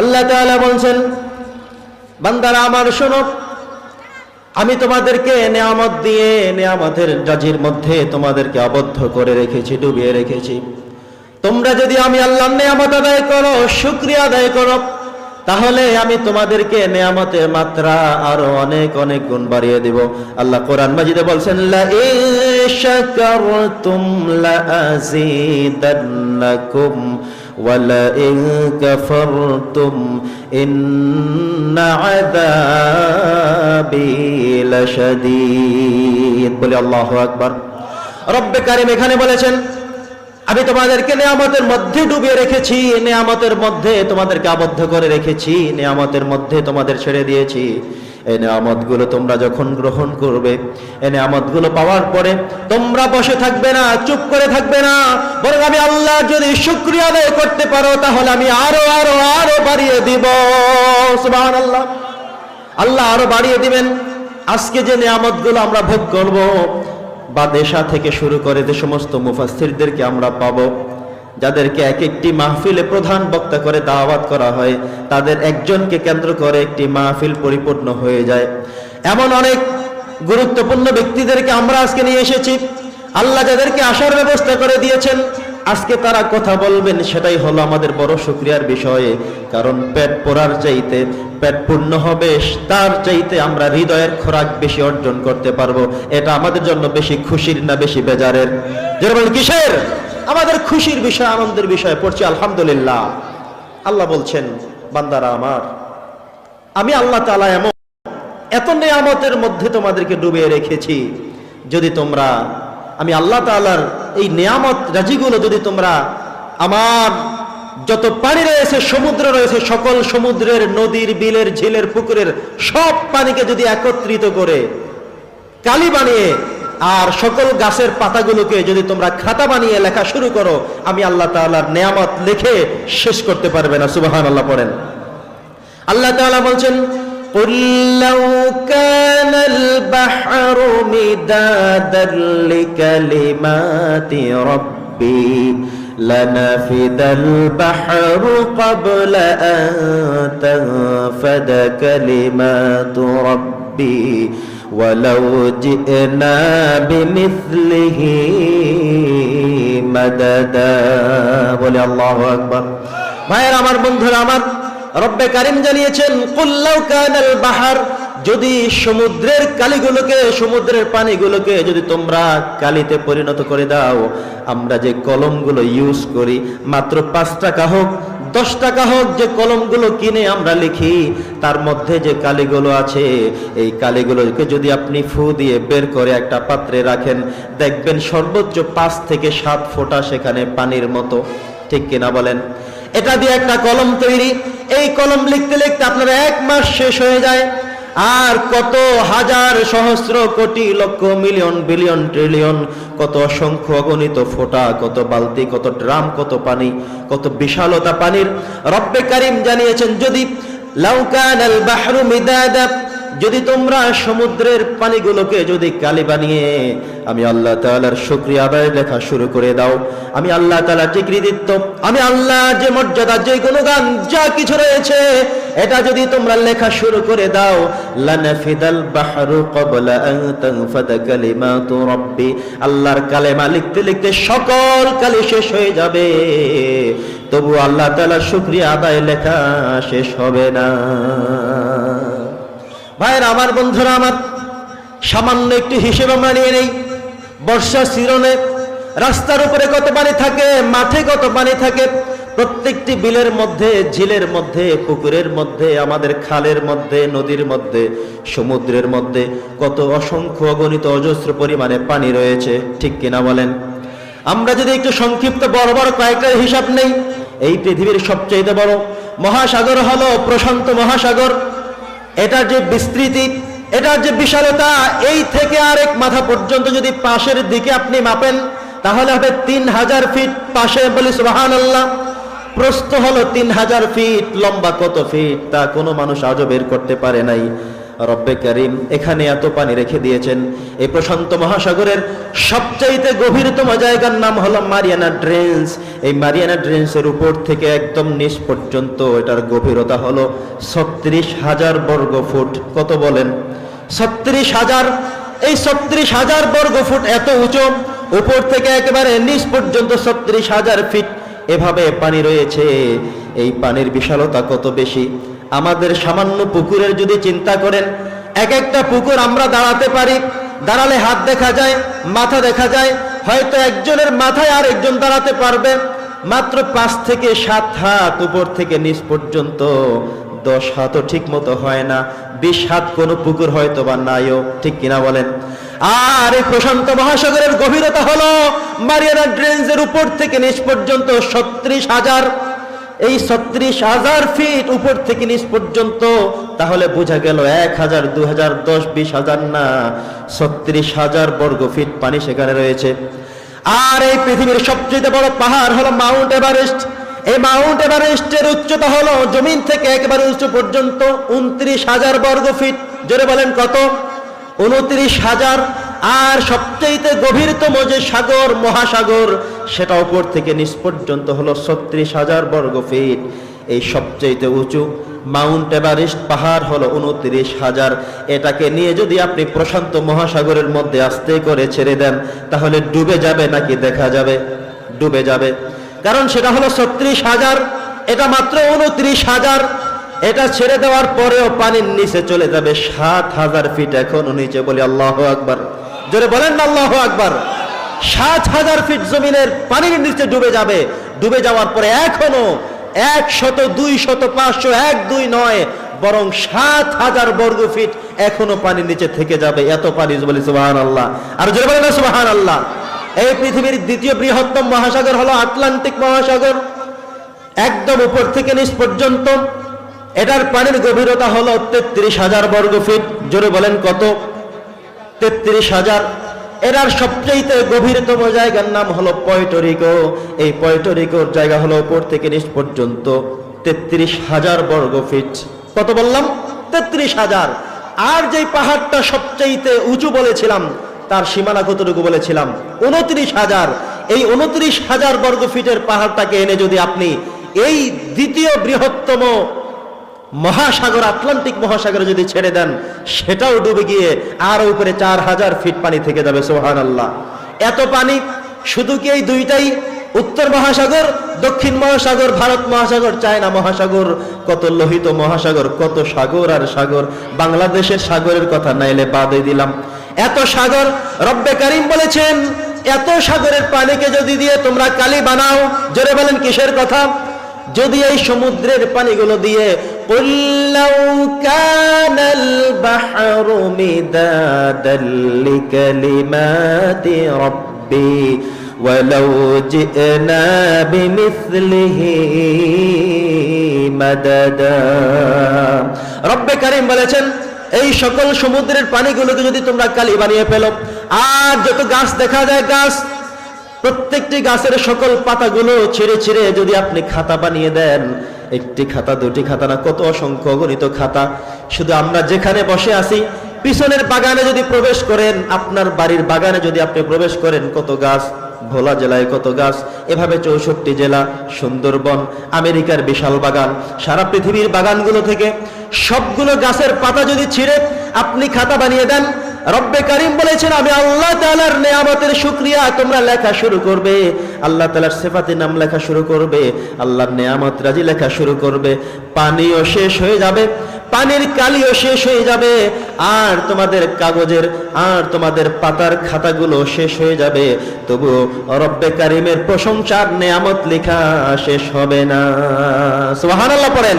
আল্লাহ তাআলা বলছেন, বান্দারা আমার শোনো, আমি তোমাদেরকে নেয়ামত দিয়ে নেয়ামতের জাজির মধ্যে তোমাদেরকে আবদ্ধ করে রেখেছি, ডুবিয়ে রেখেছি। তোমরা যদি আমি আল্লাহর নেয়ামত আদায় করো, শুক্রিয়া আদায় করো, তাহলে আমি তোমাদেরকে নেয়ামতের মাত্রা আরও অনেক অনেক গুণ বাড়িয়ে দিব। আল্লাহ কোরআন মাজিদে বলছেন লা লা ইন কাফারতুম ইন্না আযাবি লাশাদীদ বলে আল্লাহু আকবার। রব্বে কারিম এখানে বলেছেন, আমি তোমাদেরকে নেয়ামতের মধ্যে ডুবিয়ে রেখেছি, নেয়ামতের মধ্যে তোমাদেরকে আবদ্ধ করে রেখেছি, নেয়ামতের মধ্যে তোমাদের ছেড়ে দিয়েছি। এই নেয়ামতগুলো তোমরা যখন গ্রহণ করবে এই নেয়ামতগুলো পাওয়ার পরে তোমরা বসে থাকবে না, চুপ করে থাকবে না। বরং আমি আল্লাহ যদি শুক্রিয়া আদায় করতে পারো, তাহলে আমি আরও আরও আরও বাড়িয়ে দিব। সুবহানাল্লাহ। আল্লাহ আরও বাড়িয়ে দিবেন। আজকে যে নিয়ামতগুলো আমরা ভোগ করব, বা দেশা থেকে শুরু করে যে সমস্ত মুফাসসিরদেরকে আমরা পাবো যাদেরকে এক একটি মাহফিলে প্রধান বক্তা করে দাওয়াত করা হয়, তাদের একজনকে কেন্দ্র করে একটি মাহফিল পরিপূর্ণ হয়ে যায়। এমন অনেক গুরুত্বপূর্ণ ব্যক্তিদেরকে আমরা আজকে নিয়ে এসেছি। আল্লাহ যাদেরকে আসার ব্যবস্থা করে দিয়েছেন, আজকে তারা কথা বলবেন, সেটাই হলো আমাদের বড় শুক্রিয়ার বিষয়ে। কারণ পেট পড়ার চাইতে পেট পূর্ণ হবে, তার চাইতে আমরা হৃদয়ের খোরাক বেশি অর্জন করতে পারব। এটা আমাদের জন্য বেশি খুশির না বেশি বেজারের। যেরকম কিসের? আমাদের খুশির বিষয়, আনন্দের বিষয় পড়ছি, আলহামদুলিল্লাহ। আল্লাহ বলছেন, বান্দারা আমার, আমি আল্লাহ তাআলা এমন, এত নেয়ামতের মধ্যে তোমাদেরকে ডুবিয়ে রেখেছি, যদি তোমরা, আমি আল্লাহ তাআলার এই নেয়ামত রাজিগুলো যদি তোমরা আমার যত পানি রয়েছে, সমুদ্র রয়েছে, সকল সমুদ্রের নদীর, বিলের, ঝিলের, পুকুরের সব পানিকে যদি একত্রিত করে, কালি বানিয়ে আর সকল গাছের পাতাগুলোকে যদি তোমরা খাতা বানিয়ে লেখা শুরু করো আমি আল্লাহ তাআলার নেয়ামত লিখে শেষ করতে পারবে না সুবাহান আল্লাহ পড়েন আল্লাহ তাআলা বলছেন قل لو كان البحر مدادا لكلمات ربي لنفد البحر قبل أن تنفد كلمات ربي ولو جئنا بمثله مددا বলে আল্লাহু আকবার ভাইয়ের আমার বন্ধুরা আমার রব্বে কারিম জানিয়েছেন কুল্লাউ কানাল বাহার যদি সমুদ্রের কালিগুলোকে, সমুদ্রের পানিগুলোকে যদি তোমরা কালিতে পরিণত করে দাও, আমরা যে কলমগুলো ইউজ করি, মাত্র পাঁচ টাকা হোক, দশ টাকা হোক, যে কলমগুলো কিনে আমরা লিখি, তার মধ্যে যে কালিগুলো আছে, এই কালিগুলোকে যদি আপনি ফু দিয়ে বের করে একটা পাত্রে রাখেন, দেখবেন সর্বোচ্চ পাঁচ থেকে সাত ফোঁটা সেখানে পানির মতো। ঠিক কিনা বলেন? এটা দিয়ে একটা কলম তৈরি। এই কলম লিখতে লিখতে আপনার এক মাস শেষ হয়ে যায়। আর কত হাজার সহস্র কোটি লক্ষ মিলিয়ন, বিলিয়ন, ট্রিলিয়ন, কত অসংখ্য অগণিত ফোটা, কত বালতি, কত ড্রাম, কত পানি, কত বিশালতা পানির। রব্বে কারিম জানিয়েছেন, যদি লাউকান আল বাহরু মিদাদা যদি তোমরা সমুদ্রের পানিগুলোকে যদি কালি বানিয়ে আমি আল্লাহ তাআলার শুক্রিয়া আদায় লেখা শুরু করে দাও। আমি আল্লাহ তাআলার যে কৃতিত্ব আমি আল্লাহ যে মর্যাদা, যে গুণগান, যা কিছু রয়েছে, এটা যদি তোমরা লেখা শুরু করে দাও, লানাফিদাল বাহরু রাব্বি। আল্লাহর কালেমা লিখতে লিখতে সকল কালি শেষ হয়ে যাবে। তবু আল্লাহ তাআলার শুকরিয়া আদায় লেখা শেষ হবে না। ভাইয়ের, আমার বন্ধুরা, আমার সামান্য একটু হিসেব আমরা নিয়ে নেই। বর্ষা সিরনে রাস্তার উপরে কত পানি থাকে, মাঠে কত পানি থাকে, প্রত্যেকটি বিলের মধ্যে, ঝিলের মধ্যে, পুকুরের মধ্যে, আমাদের খালের মধ্যে, নদীর মধ্যে, সমুদ্রের মধ্যে কত অসংখ্য অগণিত অজস্র পরিমাণে পানি রয়েছে, ঠিক কিনা বলেন? আমরা যদি একটু সংক্ষিপ্ত বড় বড় কয়েকটা হিসাব নেই, এই পৃথিবীর সবচেয়ে বড় মহাসাগর হলো প্রশান্ত মহাসাগর। এটার যে বিস্তৃতি, এটার যে বিশালতা, এই থেকে আরেক মাথা পর্যন্ত যদি পাশের দিকে আপনি মাপেন, তাহলে হবে তিন হাজার ফিট পাশে। বলি সুবাহান আল্লাহ প্রস্থ হলো তিন হাজার ফিট, লম্বা কত ফিট তা কোনো মানুষ আজও বের করতে পারে নাই। রব্বে করিম এখানে এত পানি রেখে দিয়েছেন। এই প্রশান্ত মহাসাগরের সবচাইতে গভীরতম জায়গার নাম হলো মারিয়ানা ড্রেন্স। এই মারিয়ানা ড্রেন্সের উপর থেকে একদম নিচ পর্যন্ত এটার গভীরতা হলো ছত্রিশ হাজার বর্গ ফুট। কত বলেন? ছত্রিশ হাজার, এই ছত্রিশ হাজার বর্গ ফুট এত উঁচু, উপর থেকে একেবারে নিচ পর্যন্ত ছত্রিশ হাজার ফিট। এভাবে পানি রয়েছে। এই পানির বিশালতা কত বেশি? আমাদের সামান্য পুকুরের যদি চিন্তা করেন, এক একটা পুকুর আমরা দাঁড়াতে পারি, দাঁড়ালে হাত দেখা যায়, মাথা দেখা যায়, হয়তো একজনের মাথায় আর একজন দাঁড়াতে পারবে। মাত্র পাঁচ থেকে সাত হাত উপর থেকে নিচ পর্যন্ত দশ হাতও ঠিক মতো হয় না। বিশ হাত কোনো পুকুর হয়তো বা নাইও, ঠিক কিনা বলেন? আর এই প্রশান্ত মহাসাগরের গভীরতা হলো মারিয়ানা ড্রেঞ্জের উপর থেকে নিচ পর্যন্ত ছত্রিশ হাজার এই ছত্রিশ হাজার ফিট উপর থেকে নিচ পর্যন্ত, তাহলে বোঝা গেল এক হাজার, দু হাজার, দশ, বিশ হাজার না, ছত্রিশ হাজার বর্গ ফিট পানি সেখানে রয়েছে। আর এই পৃথিবীর সবচেয়ে বড় পাহাড় হলো মাউন্ট এভারেস্ট। এই মাউন্ট এভারেস্টের উচ্চতা হলো জমিন থেকে একেবারে উঁচু পর্যন্ত, উনত্রিশ হাজার বর্গ ফিট। জোরে বলেন কত? উনত্রিশ হাজার। আর সবচেয়ে গভীরতম যে সাগর, মহাসাগর সেটা উপর থেকে নিচ পর্যন্ত হলো ছত্রিশ হাজার বর্গ ফিট। এই সবচেয়ে উঁচু মাউন্ট এভারেস্ট পাহাড় হলো উনত্রিশ হাজার। এটাকে নিয়ে যদি আপনি প্রশান্ত মহাসাগরের মধ্যে আস্তে করে ছেড়ে দেন, তাহলে ডুবে যাবে নাকি দেখা যাবে? ডুবে যাবে। কারণ সেটা হলো ছত্রিশ হাজার, এটা মাত্র উনত্রিশ হাজার। এটা ছেড়ে দেওয়ার পরেও পানির নিচে চলে যাবে সাত হাজার ফিট এখনও নিচে বলে আল্লাহ আকবার। জোরে বলেন না আল্লাহ আকবার। সাত হাজার ফিট জমিনের পানির নিচে ডুবে যাবে। ডুবে যাওয়ার পরে এখনও এক শত দুই শত পাঁচশো, এক, দুই নয়, বরং সাত হাজার বর্গ ফিট এখনও পানির নিচে থেকে যাবে। এত পানি বলি সুবাহান আল্লাহ আর জোরে বলেন না সুবাহান আল্লাহ এই পৃথিবীর দ্বিতীয় বৃহত্তম মহাসাগর হলো আটলান্টিক মহাসাগর। একদম উপর থেকে নিচ পর্যন্ত। এটার পানির গভীরতা হলো তেত্রিশ হাজার বর্গ ফিট। জোরে বলেন কত? তেত্রিশ হাজার। এটার সবচেয়ে গভীরতম জায়গার নাম হলো পয়টরিকো। এই পয়টরিকোর জায়গা হলো উপর থেকে নিচ পর্যন্ত। তেত্রিশ হাজার বর্গ ফিট। কত বললাম? তেত্রিশ হাজার। আর যেই পাহাড়টা সবচাইতে উঁচু বলেছিলাম, তার সীমানা কতটুকু বলেছিলাম? উনত্রিশ হাজার। এই উনত্রিশ হাজার বর্গ ফিটের পাহাড়টাকে এনে যদি আপনি এই দ্বিতীয় বৃহত্তম মহাসাগর, আটলান্টিক মহাসাগরে যদি ছেড়ে দেন, সেটাও ডুবে গিয়ে আর উপরে চার হাজার ফিট পানি থেকে যাবে সোহান আল্লাহ এত পানি, শুধু কি এই দুইটাই? উত্তর মহাসাগর, দক্ষিণ মহাসাগর, ভারত মহাসাগর, চায়না মহাসাগর, কত লোহিত মহাসাগর, কত সাগর আর সাগর, বাংলাদেশের সাগরের কথা নাইলে বাদে দিলাম। এত সাগর, রব্বে কারিম বলেছেন, এত সাগরের পানিকে যদি দিয়ে তোমরা কালি বানাও, জোরে বলেন কিসের কথা? যদি এই সমুদ্রের পানিগুলো দিয়ে قل لو كان البحر مدادا لكلمات ربي ولو جئنا بمثله مددا রব্বে কারিম বলেছেন এই সকল সমুদ্রের পানিগুলোকে যদি তোমরা কালি বানিয়ে ফেলো আর যত গাছ দেখা যায় গাছ প্রত্যেকটি গাছের সকল পাতাগুলো ছিঁড়ে ছিঁড়ে যদি আপনি খাতা বানিয়ে দেন একটি খাতা, দুটি খাতা না, কত অসংখ্য গণিত খাতা। শুধু আমরা যেখানে বসে আছি, পিছনের বাগানে যদি প্রবেশ করেন, আপনার বাড়ির বাগানে যদি আপনি প্রবেশ করেন, কত গাছ? ভোলা জেলায় কত গাছ? এভাবে চৌষট্টি জেলা, সুন্দরবন, আমেরিকার বিশাল বাগান, সারা পৃথিবীর বাগানগুলো থেকে সবগুলো গাছের পাতা যদি ছিঁড়ে আপনি খাতা বানিয়ে দেন, রব্বে কারিম বলেছেন, আমি আল্লাহ তালার নেয়ামতের শুক্রিয়া তোমরা লেখা শুরু করবে। আল্লাহ তালার সেফাতে নাম লেখা শুরু করবে, আল্লাহর নেয়ামত রাজি লেখা শুরু করবে, পানিও শেষ হয়ে যাবে, পানির কালিও শেষ হয়ে যাবে, আর তোমাদের কাগজের, আর তোমাদের পাতার খাতাগুলো শেষ হয়ে যাবে, তবু রব্বে কারিমের প্রশংসার নেয়ামত লেখা শেষ হবে না। সুবহানাল্লাহ পড়েন।